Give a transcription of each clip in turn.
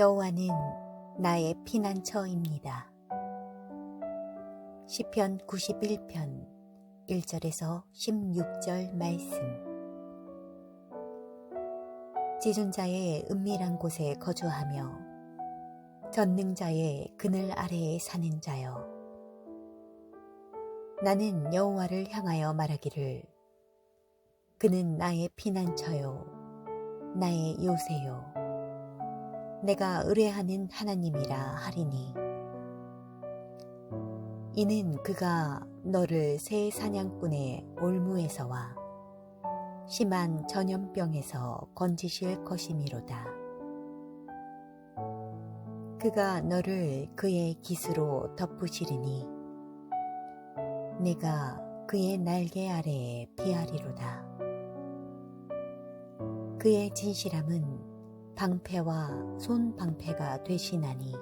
여호와는 나의 피난처입니다. 시편 91편 1절에서 16절 말씀 지존자의 은밀한 곳에 거주하며 전능자의 그늘 아래에 사는 자여 나는 여호와를 향하여 말하기를 그는 나의 피난처요 나의 요새요 내가 의뢰하는 하나님이라 하리니 이는 그가 너를 새 사냥꾼의 올무에서와 심한 전염병에서 건지실 것이미로다. 그가 너를 그의 기수로 덮으시리니 내가 그의 날개 아래에 피하리로다. 그의 진실함은 방패와 손방패가 되시나니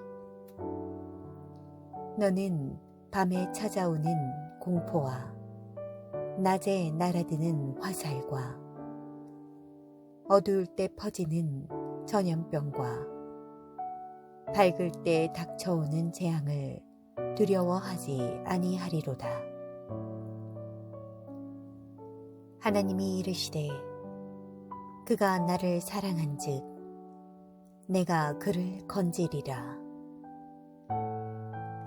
너는 밤에 찾아오는 공포와 낮에 날아드는 화살과 어두울 때 퍼지는 전염병과 밝을 때 닥쳐오는 재앙을 두려워하지 아니하리로다. 하나님이 이르시되 그가 나를 사랑한즉 내가 그를 건지리라.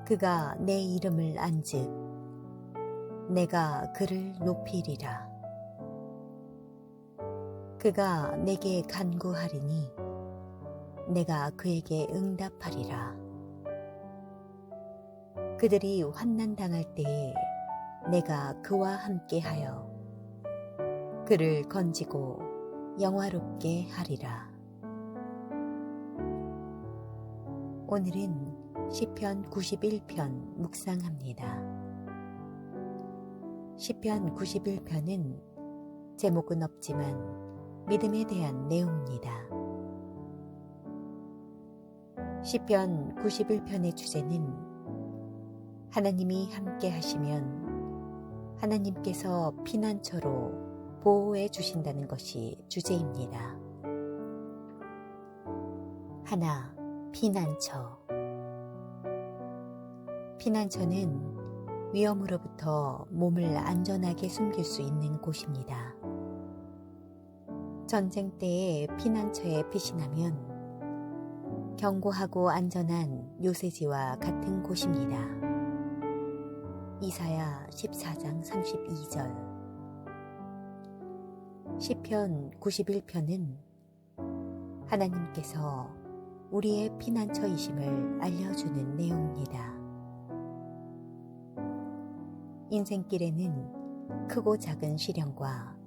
그가 내 이름을 안즉 내가 그를 높이리라. 그가 내게 간구하리니 내가 그에게 응답하리라. 그들이 환난 당할 때에 내가 그와 함께하여 그를 건지고 영화롭게 하리라. 오늘은 시편 91편 묵상합니다. 시편 91편은 제목은 없지만 믿음에 대한 내용입니다. 시편 91편의 주제는 하나님이 함께 하시면 하나님께서 피난처로 보호해 주신다는 것이 주제입니다. 하나, 피난처 피난처는 위험으로부터 몸을 안전하게 숨길 수 있는 곳입니다. 전쟁 때에 피난처에 피신하면 견고하고 안전한 요새지와 같은 곳입니다. 이사야 14장 32절 시편 91편은 하나님께서 우리의 피난처이심을 알려주는 내용입니다. 인생길에는 크고 작은 시련과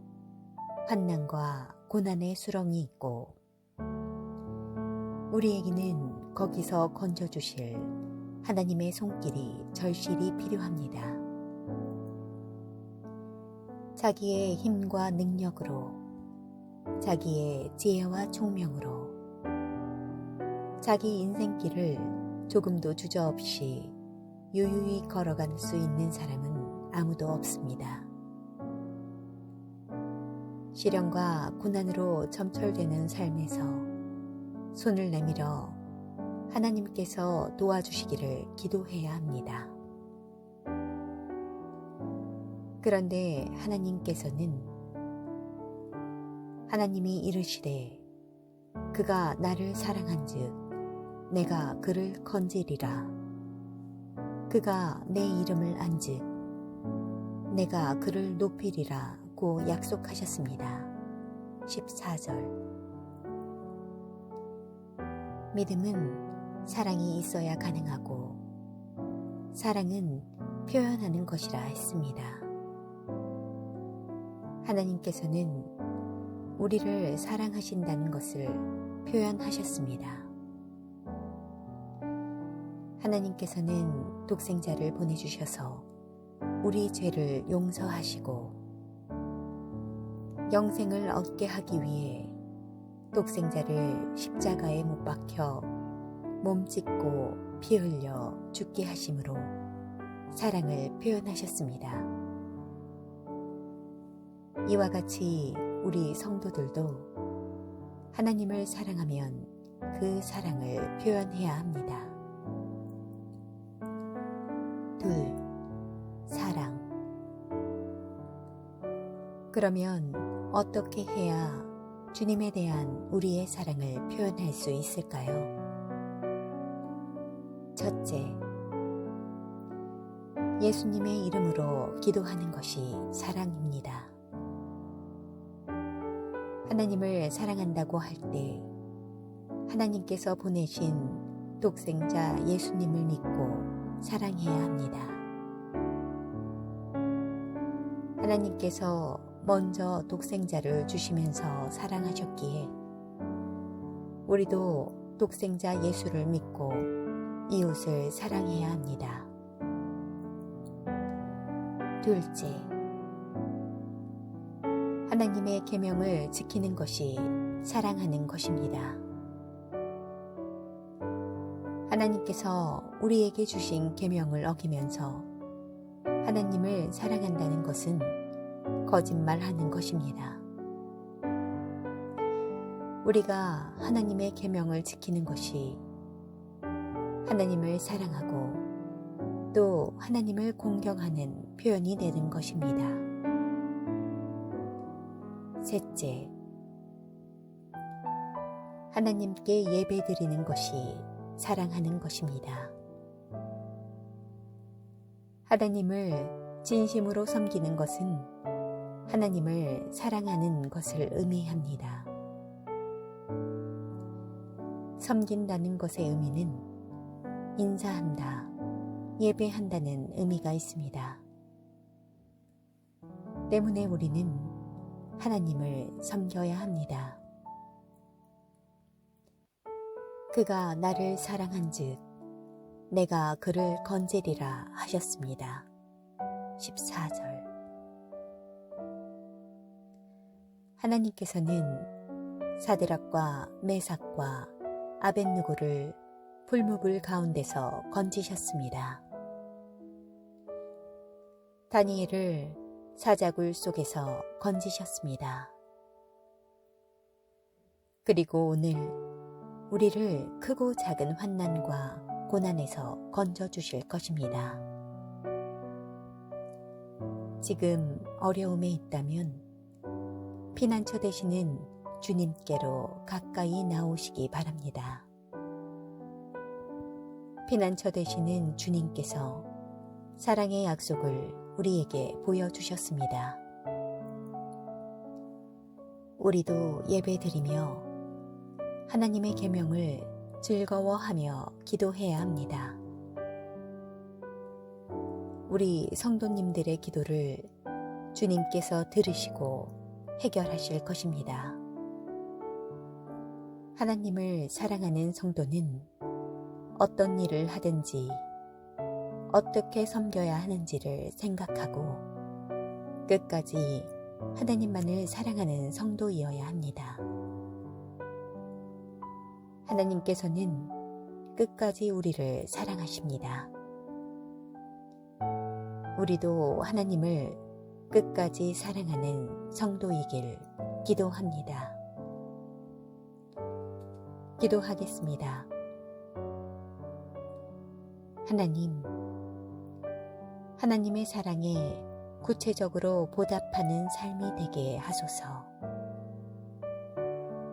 환난과 고난의 수렁이 있고 우리에게는 거기서 건져주실 하나님의 손길이 절실히 필요합니다. 자기의 힘과 능력으로 자기의 지혜와 총명으로 자기 인생길을 조금도 주저없이 유유히 걸어갈 수 있는 사람은 아무도 없습니다. 시련과 고난으로 점철되는 삶에서 손을 내밀어 하나님께서 도와주시기를 기도해야 합니다. 그런데 하나님께서는 하나님이 이르시되 그가 나를 사랑한즉 내가 그를 건지리라. 그가 내 이름을 안즉 내가 그를 높이리라고 약속하셨습니다. 14절 믿음은 사랑이 있어야 가능하고 사랑은 표현하는 것이라 했습니다. 하나님께서는 우리를 사랑하신다는 것을 표현하셨습니다. 하나님께서는 독생자를 보내주셔서 우리 죄를 용서하시고 영생을 얻게 하기 위해 독생자를 십자가에 못 박혀 몸 찢고 피 흘려 죽게 하심으로 사랑을 표현하셨습니다. 이와 같이 우리 성도들도 하나님을 사랑하면 그 사랑을 표현해야 합니다. 그러면 어떻게 해야 주님에 대한 우리의 사랑을 표현할 수 있을까요? 첫째, 예수님의 이름으로 기도하는 것이 사랑입니다. 하나님을 사랑한다고 할 때 하나님께서 보내신 독생자 예수님을 믿고 사랑해야 합니다. 하나님께서 먼저 독생자를 주시면서 사랑하셨기에 우리도 독생자 예수를 믿고 이웃을 사랑해야 합니다. 둘째, 하나님의 계명을 지키는 것이 사랑하는 것입니다. 하나님께서 우리에게 주신 계명을 어기면서 하나님을 사랑한다는 것은 거짓말하는 것입니다. 우리가 하나님의 계명을 지키는 것이 하나님을 사랑하고 또 하나님을 공경하는 표현이 되는 것입니다. 셋째, 하나님께 예배 드리는 것이 사랑하는 것입니다. 하나님을 진심으로 섬기는 것은 하나님을 사랑하는 것을 의미합니다. 섬긴다는 것의 의미는 인사한다, 예배한다는 의미가 있습니다. 때문에 우리는 하나님을 섬겨야 합니다. 그가 나를 사랑한 즉, 내가 그를 건제리라 하셨습니다. 14절. 하나님께서는 사드락과 메삭과 아벤누고를 불무불 가운데서 건지셨습니다. 다니엘을 사자굴 속에서 건지셨습니다. 그리고 오늘 우리를 크고 작은 환난과 고난에서 건져 주실 것입니다. 지금 어려움에 있다면 피난처 되시는 주님께로 가까이 나오시기 바랍니다. 피난처 되시는 주님께서 사랑의 약속을 우리에게 보여주셨습니다. 우리도 예배드리며 하나님의 계명을 즐거워하며 기도해야 합니다. 우리 성도님들의 기도를 주님께서 들으시고 해결하실 것입니다. 하나님을 사랑하는 성도는 어떤 일을 하든지 어떻게 섬겨야 하는지를 생각하고 끝까지 하나님만을 사랑하는 성도이어야 합니다. 하나님께서는 끝까지 우리를 사랑하십니다. 우리도 하나님을 끝까지 사랑하는 성도이길 기도합니다. 기도하겠습니다. 하나님, 하나님의 사랑에 구체적으로 보답하는 삶이 되게 하소서.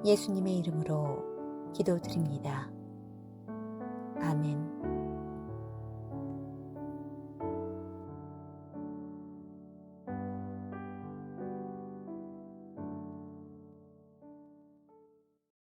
예수님의 이름으로 기도드립니다. 아멘.